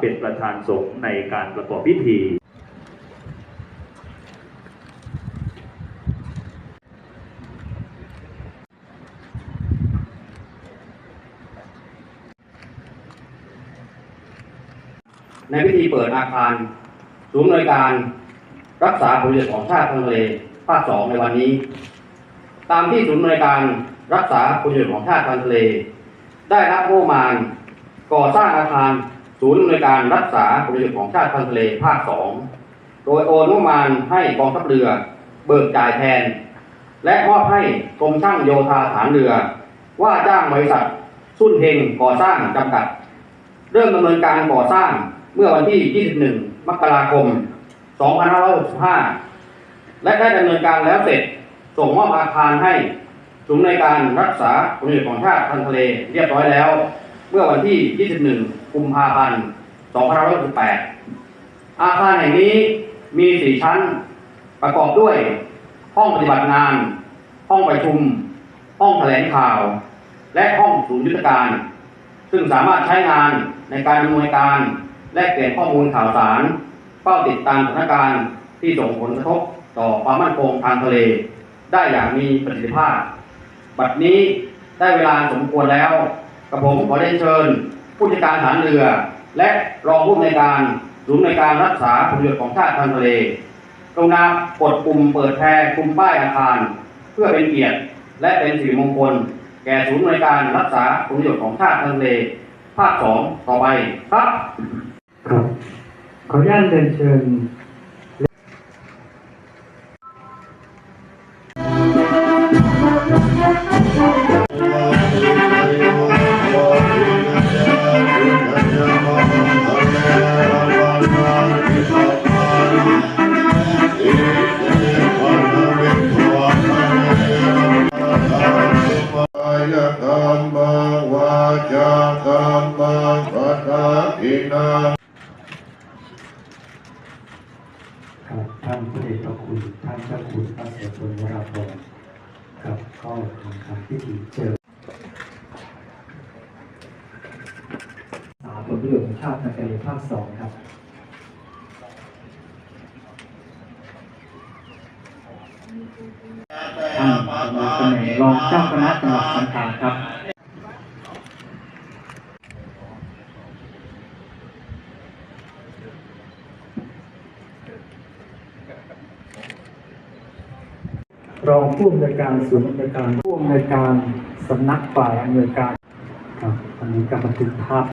เป็นประธานสงฆ์ในการประกอบพิธี ในพิธีเปิดอาคารศูนย์นวยการรักษาผลประโยชน์ของชาติทางทะเลภาคสองในวันนี้ ตามที่ศูนย์นวยการรักษาผลประโยชน์ของชาติทางทะเล ได้รับงบประมาณก่อสร้างอาคาร ศูนย์หน่วยการรักษาผลประโยชน์ของชาติทางทะเลภาคสองโดยโอนงบประมาณให้กองทัพเรือเบิกจ่ายแทน และมอบให้กรมช่างโยธาฐานเรือ ว่าจ้างบริษัทสุนเฮงก่อสร้างจำกัด เริ่มดำเนินการก่อสร้างเมื่อวันที่ 21 มกราคม 2565 และได้ดำเนินการแล้วเสร็จส่งมอบอาคารให้ศูนย์ในการรักษาผลประโยชน์ของชาติทางทะเลเรียบร้อยแล้ว เมื่อวันที่ 21 กุมภาพันธ์2568อาคารแห่งนี้มี4ชั้นประกอบด้วย ห้องปฏิบัติงาน ห้องประชุม ห้องแถลงข่าว และห้องศูนย์ยุทธการ ซึ่งสามารถใช้งานในการดำเนินการ แลกเปลี่ยนข้อมูลข่าวสารเฝ้าติดตามสถานการณ์ที่ส่งผลกระทบต่อความมั่นคงทางทะเล ได้อย่างมีประสิทธิภาพ บัดนี้ได้เวลาสมควรแล้วกระผมขอเรียนเชิญ ผู้จัดการฐานเรือ และรองผู้ในการศูนย์ในการรักษาผลประโยชน์ของชาติทางทะเลกรุณากดปุ่มเปิดแพรคลุมป้ายอาคาร เพื่อเป็นเกียรติ และเป็นสิริมงคล แก่ศูนย์ในการรักษาผลประโยชน์ของชาติทางทะเลภาคสองต่อไปครับครับขออนุญาตเรียนเชิญ อินังครับท่านพระเดชพระคุณท่านเจ้าคุณพระเสด็จวราพรครับก็ทำการพิธีเจอสาผลประโยชน์ของชาติในทะเลภาคสองครับท่านกำลังตำแหน่งรองเจ้าคณะจังหวัดสงขลาครับ รองผู้อำนวยการศูนย์อำนวยการผู้อำนวยการสำนักฝ่ายอำนวยการครับอันนี้ก็บันทึกภาพ